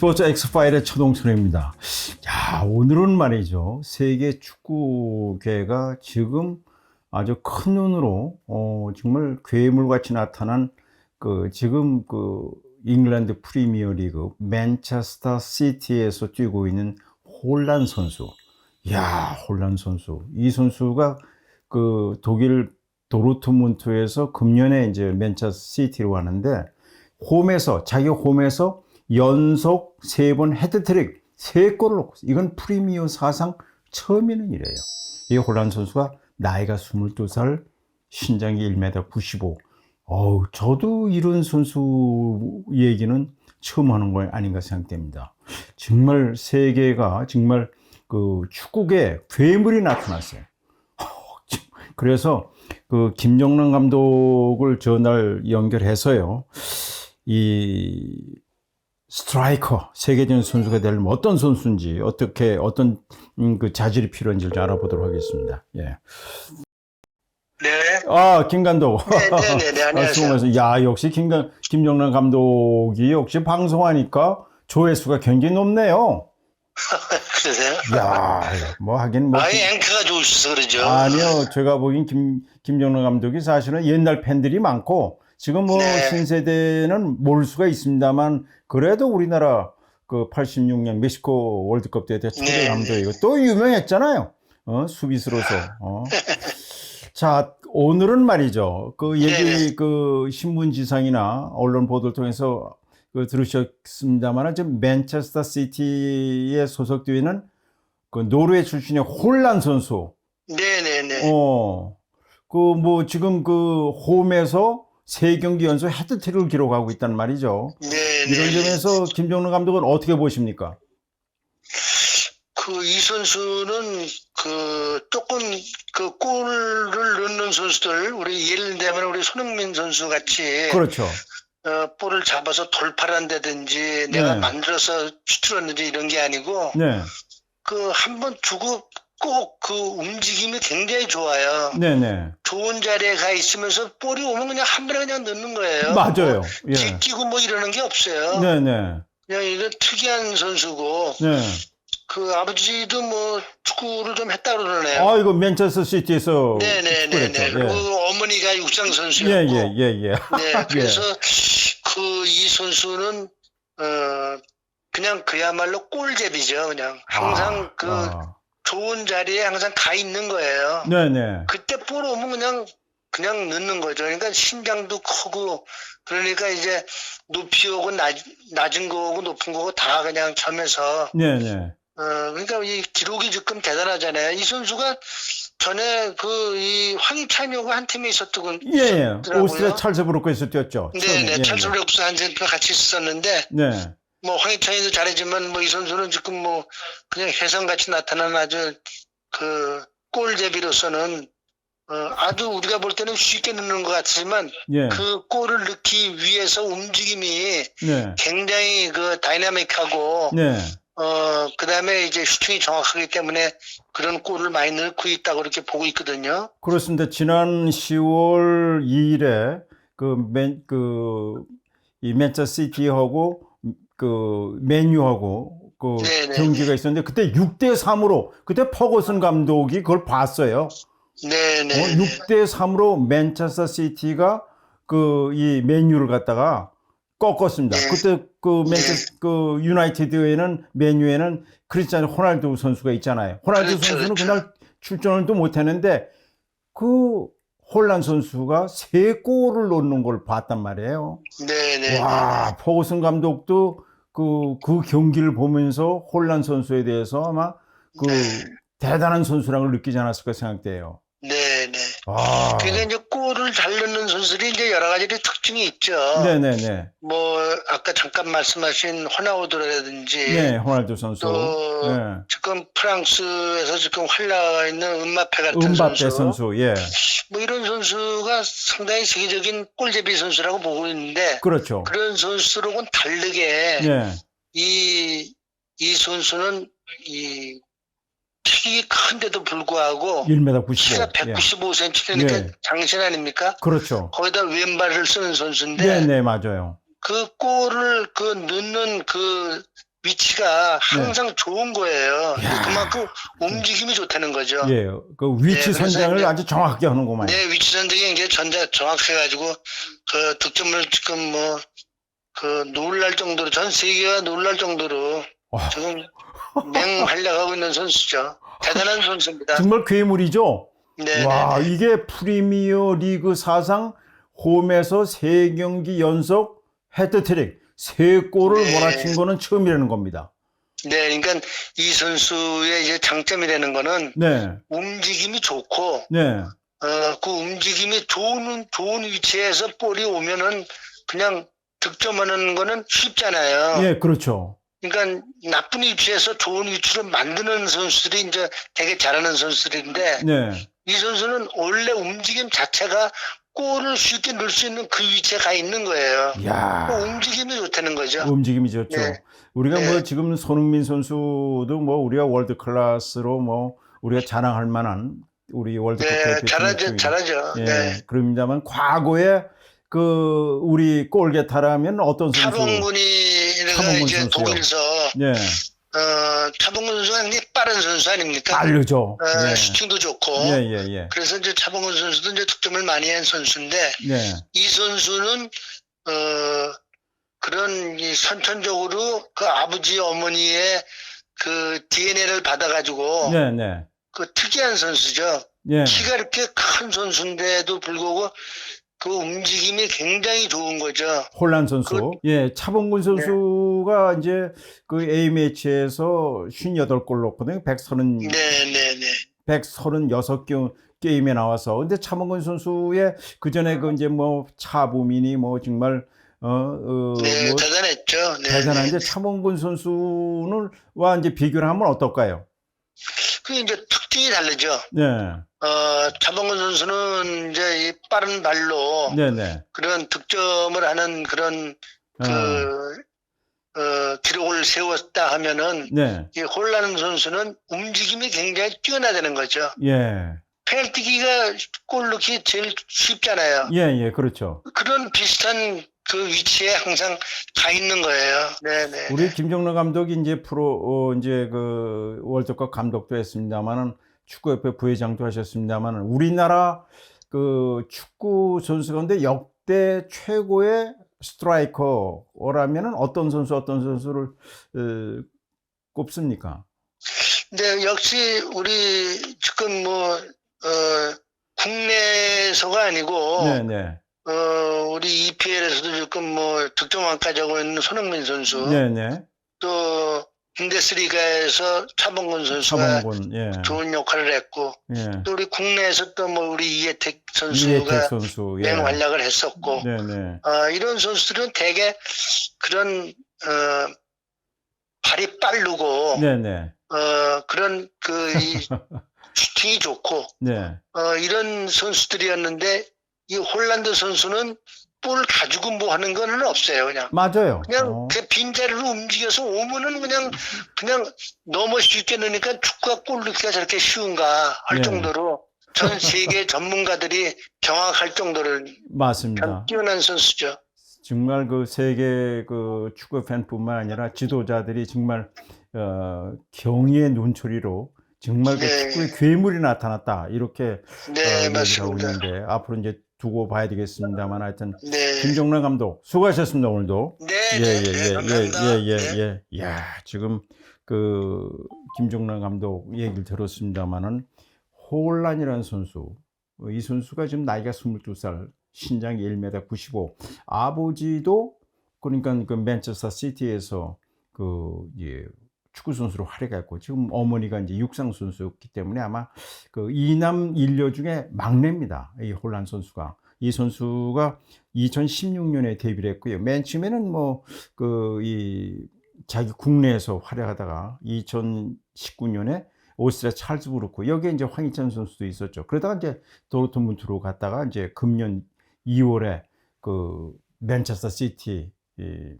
스포츠 엑스파일의 최동철입니다. 야, 오늘은 말이죠. 세계 축구계가 지금 아주 큰 눈으로, 어, 정말 괴물같이 나타난 그, 지금 그, 잉글랜드 프리미어 리그 맨체스터 시티에서 뛰고 있는 홀란 선수. 야, 홀란 선수. 이 선수가 그 독일 도르트문트에서 금년에 이제 맨체스터 시티로 가는데 홈에서 자기 홈에서 연속 세 번 헤드트릭 세 골을 넣고. 이건 프리미어 사상 처음 있는 일이에요. 이 홀란 선수가 나이가 22살, 신장이 1m 95. 어우, 저도 이런 선수 얘기는 처음 하는 거 아닌가 생각됩니다. 정말 세계가 정말 그 축구계 괴물이 나타났어요. 그래서 그 김정남 감독을 전날 연결해서요. 이 스트라이커 세계적인 선수가 되려면 어떤 선수인지 어떻게 어떤 음, 그 자질이 필요한지를 좀 알아보도록 하겠습니다. 예. 네. 아, 김 감독. 네, 네, 네, 네, 아, 안녕하세요. 수고하셨어요. 야, 역시 김감 김정남 감독이 역시 방송하니까 조회수가 굉장히 높네요. 그러세요? 야, 뭐 하긴 뭐 아예 앵커가 좋으셔서 그러죠. 아니요, 제가 보기엔 김, 김정남 감독이 사실은 옛날 팬들이 많고, 지금 뭐 네. 신세대는 모를 수가 있습니다만, 그래도 우리나라 그 86년 멕시코 월드컵 때 초대 네, 감독이고, 또 유명했잖아요. 어, 수비수로서. 어. 자, 오늘은 말이죠. 그 얘기, 네네. 그 신문지상이나 언론 보도를 통해서 그 들으셨습니다만, 지금 맨체스터 시티에 소속되어 있는 그 노르웨이 출신의 홀란 선수, 네네네. 어, 그 뭐 지금 그 홈에서 세 경기 연속 헤드트릭을 기록하고 있단 말이죠. 네네. 이런 점에서 김정은 감독은 어떻게 보십니까? 그 이 선수는 그 조금 그 골을 넣는 선수들 우리 예를 들면 우리 손흥민 선수 같이 그렇죠. 어, 볼을 잡아서 돌파를 한다든지 내가 네. 만들어서 슈트했는지 이런 게 아니고 네, 그 한번 두고 꼭 그 움직임이 굉장히 좋아요. 네, 네. 좋은 자리에 가 있으면서 볼이 오면 그냥 한 번에 그냥 넣는 거예요. 맞아요. 예. 제끼고 뭐 이러는 게 없어요. 네, 네, 그냥 이건 특이한 선수고 네. 그 아버지도 뭐 축구를 좀 했다 그러네요. 아, 이거 맨체스터 시티에서 네네네네. 축구를 그리고 했죠. 어머니가 육상 예, 선수였고. 예, 예, 예. 예. 네. 그래서 그 이 선수는 어 그냥 그야말로 꼴제비죠. 그냥 항상 아, 그 아. 좋은 자리에 항상 가 있는 거예요. 네, 네. 그때 볼 오면 그냥 그냥 넣는 거죠. 그러니까 신장도 크고 그러니까 이제 높이 오고 낮, 낮은 거고 높은 거고 다 그냥 점에서 네, 네. 어 그러니까 이 기록이 지금 대단하잖아요. 이 선수가 전에 그 이 황희찬이하고 한 팀에 있었던 예, 예. 오스트리아 찰스 브로커에서 뛰었죠. 처음에. 네네 예, 찰스 블록스 한 팀과 같이 있었는데 네. 뭐 황희찬이도 잘하지만 뭐 이 선수는 지금 뭐 그냥 혜성같이 나타나는 아주 그 골제비로서는 어, 아주 우리가 볼 때는 쉽게 넣는 것 같지만 예. 그 골을 넣기 위해서 움직임이 네. 굉장히 그 다이나믹하고 네. 어 그 다음에 이제 슈팅이 정확하기 때문에 그런 골을 많이 넣고 있다고 그렇게 보고 있거든요. 그렇습니다. 지난 10월 2일에 그 맨, 그, 이 맨체스터 시티하고 그 맨유하고 그 네네. 경기가 있었는데 그때 6대 3으로 그때 퍼거슨 감독이 그걸 봤어요. 네네. 어, 6대 3으로 맨체스터 시티가 그 이 맨유를 갖다가 꺾었습니다. 네. 그때 그 맨체스 그 유나이티드에는 맨유에는 크리스티아노 호날두 선수가 있잖아요. 호날두 그렇죠, 선수는 그렇죠. 그날 출전을 또 못했는데 그 홀란 선수가 세 골을 넣는 걸 봤단 말이에요. 네네. 와, 포거슨 감독도 그, 그 경기를 보면서 홀란 선수에 대해서 아마 그 네. 대단한 선수랑을 느끼지 않았을까 생각돼요. 네네. 아, 그러니까 이제 골을 잘 넣는 선수들이 이제 여러 가지 특징이 있죠. 네네네. 뭐 아까 잠깐 말씀하신 호나우드라든지 네, 호날두 선수. 또 네. 지금 프랑스에서 지금 활약하고 있는 음마페 같은 은바페 선수, 선수, 예. 뭐 이런 선수가 상당히 세계적인 골제비 선수라고 보고 있는데 그렇죠. 그런 선수로는 다르게 네, 이, 이 선수는 이 키가 큰데도 불구하고 1m 95. 키가 예. 195cm니까 예. 장신 아닙니까? 그렇죠. 거기다 왼발을 쓰는 선수인데 네, 네, 맞아요. 그 골을 그 넣는 그 위치가 항상 좋은 거예요. 네. 야. 그만큼 움직임이 좋다는 거죠. 예, 그 위치 네, 그래서 선정을 이제- 아주 정확하게 하는구만. 내 위치 선정이 이제 전자 정확해가지고 그 득점을 지금 뭐 그 놀랄 정도로 전 세계가 놀랄 정도로 와. 지금 맹활약하고 있는 선수죠. 대단한 선수입니다. 정말 괴물이죠. 네, 와, 네, 네. 이게 프리미어 리그 사상 홈에서 세 경기 연속 헤드트릭 세 골을 네. 몰아친 거는 처음이라는 겁니다. 네, 그러니까 이 선수의 이제 장점이라는 거는 네, 움직임이 좋고 네, 어, 그 움직임이 좋은, 좋은 위치에서 볼이 오면은 그냥 득점하는 거는 쉽잖아요. 예, 그렇죠. 그러니까 나쁜 위치에서 좋은 위치로 만드는 선수들이 이제 되게 잘하는 선수들인데 네, 이 선수는 원래 움직임 자체가 골을 쉽게 넣을 수 있는 그 위치에 가 있는 거예요. 그 야, 움직임이 좋다는 거죠. 움직임이 좋죠. 네. 우리가 뭐 네. 지금 손흥민 선수도 뭐 우리가 월드 클래스로 뭐 우리가 자랑할 만한 우리 월드컵 네, 대표팀 잘하죠, 잘하죠. 예, 네. 그럽니다만 과거에 그 우리 골게타라면 어떤 선수? 차범근이 차범근 이제 선수요. 독일에서 네, 어, 차범근 선수가 굉장히 빠른 선수 아닙니까? 빠르죠. 어, 예. 슈팅도 좋고. 예, 예, 예. 그래서 이제 차범근 선수도 이제 득점을 많이 한 선수인데 네, 이 선수는 어 그런 이 선천적으로 그 아버지 어머니의 그 DNA를 받아가지고 네, 네. 그 특이한 선수죠. 예. 키가 이렇게 큰 선수인데도 불구하고 그 움직임이 굉장히 좋은 거죠. 혼란 선수. 예, 차범근 선수가 이제 그 A매치에서 58골 넣거든요. 130, 네, 네, 네. 136경 게임에 나와서. 근데 차범근 선수의 그 전에 그 이제 뭐 차부민이 뭐 정말 어, 어, 네, 뭐 대단했죠. 네, 대단한데 네. 차범근 선수는 와 이제 비교를 하면 어떨까요? 그 이제 특징이 다르죠. 네, 어, 차범근 선수는 이제 이 빠른 발로 네, 네. 그런 득점을 하는 그런 어, 그 어, 기록을 세웠다 하면은 네, 이 홀라는 선수는 움직임이 굉장히 뛰어나다는 거죠. 예, 페널티기가 골 넣기 제일 쉽잖아요. 예, 예, 그렇죠. 그런 비슷한 그 위치에 항상 가 있는 거예요. 네네. 우리 김정래 감독이 이제 프로 어, 이제 그 월드컵 감독도 했습니다만은 축구협회 부회장도 하셨습니다만은 우리나라 그 축구 선수 가운데 역대 최고의 스트라이커라면은 어떤 선수 어떤 선수를 어, 꼽습니까? 근데 역시 우리 지금 뭐 어, 국내에서가 아니고 네, 네, 어, 우리 EPL에서도 지금 뭐 득점왕까지 하고 있는 손흥민 선수 네, 네. 또 분데스리가에서 차범근 선수가 차범근, 예, 좋은 역할을 했고 예, 또 우리 국내에서 또 뭐 우리 이혜택 선수가 이혜택 선수, 예, 맹활약을 했었고 네, 네, 어, 이런 선수들은 대개 그런 어, 발이 빠르고 네, 네, 어, 그런 그 이 슈팅이 좋고 네, 어, 이런 선수들이었는데 이 홀란드 선수는 볼 가지고 뭐 하는 거는 없어요 그냥 맞아요. 그냥 어, 그 빈자리로 움직여서 오면은 그냥 그냥 너무 쉽게 넣으니까 축구가 골 넣기가 저렇게 쉬운가 할 네. 정도로 전 세계 전문가들이 경악할 정도로 맞습니다. 참 뛰어난 선수죠. 정말 그 세계 그 축구 팬뿐만 아니라 지도자들이 정말 어, 경의의 눈초리로 정말 그 네. 축구의 괴물이 나타났다 이렇게 어, 네 얘기를 하고 맞습니다. 있는데 앞으로 이제 두고 봐야 되겠습니다만 하여튼 네. 김종란 감독 수고하셨습니다 오늘도 네, 네, 네, 감사합니다. 네. 예예 예예예 야 지금 그 김종란 감독 얘기를 들었습니다만은 호란이라는 선수 어, 이 선수가 지금 나이가 22살 신장이 1m 95 아버지도 그러니까 그 맨체스터 시티에서 그 예, 축구 선수로 활약했고 지금 어머니가 이제 육상 선수였기 때문에 아마 그 이남 일녀 중에 막내입니다. 이 홀란 선수가 이 선수가 2016년에 데뷔를 했고요. 맨 처음에는 뭐 그 이 자기 국내에서 활약하다가 2019년에 오스트리아 찰즈부르크 여기에 이제 황희찬 선수도 있었죠. 그러다가 이제 도르트문트로 갔다가 이제 금년 2월에 그 맨체스터 시티 이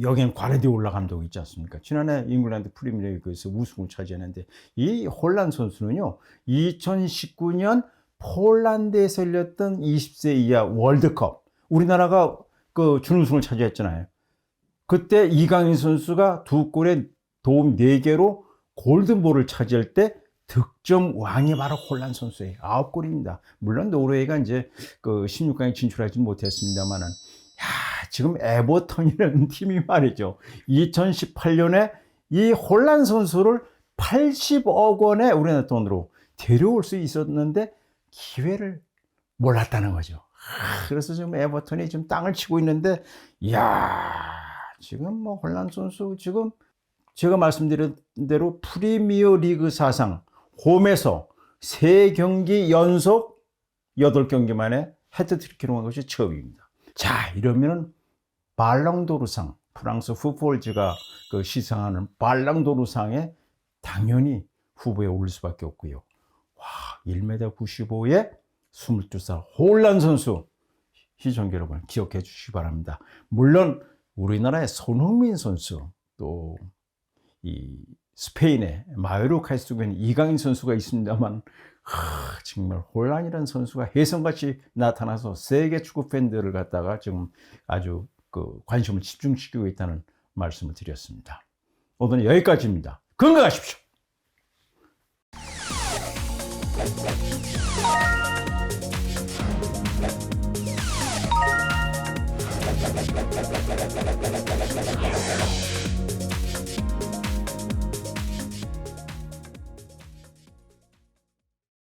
여긴 과르디올라 감독 있지 않습니까? 지난해 잉글랜드 프리미어리그에서 우승을 차지했는데 이 홀란 선수는요. 2019년 폴란드에서 열렸던 20세 이하 월드컵 우리나라가 그 준우승을 차지했잖아요. 그때 이강인 선수가 두 골에 도움 4개로 골든볼을 차지할 때 득점 왕이 바로 홀란 선수의 9골입니다. 물론 노르웨이가 이제 그 16강에 진출하지 못했습니다만은 야, 지금 에버턴이라는 팀이 말이죠. 2018년에 이 홀란 선수를 80억 원의 우리나라 돈으로 데려올 수 있었는데 기회를 몰랐다는 거죠. 아, 그래서 지금 에버턴이 지금 땅을 치고 있는데, 이야, 지금 뭐 홀란 선수 지금 제가 말씀드린 대로 프리미어 리그 사상 홈에서 세 경기 연속 8경기 만에 헤드트릭 기록한 것이 처음입니다. 자, 이러면은 발랑도르상, 프랑스 푸폴즈가 그 시상하는 발랑도르상에 당연히 후보에 올릴 수밖에 없고요. 와, 1m 95에 22살 홀란 선수 시청자 여러분 기억해 주시기 바랍니다. 물론 우리나라의 손흥민 선수 또 이 스페인의 쓰고 있는 이강인 선수가 있습니다만 하, 정말 혼란이라는 선수가 혜성같이 나타나서 세계 축구 팬들을 갖다가 지금 아주 그 관심을 집중시키고 있다는 말씀을 드렸습니다. 오늘은 여기까지입니다. 건강하십시오.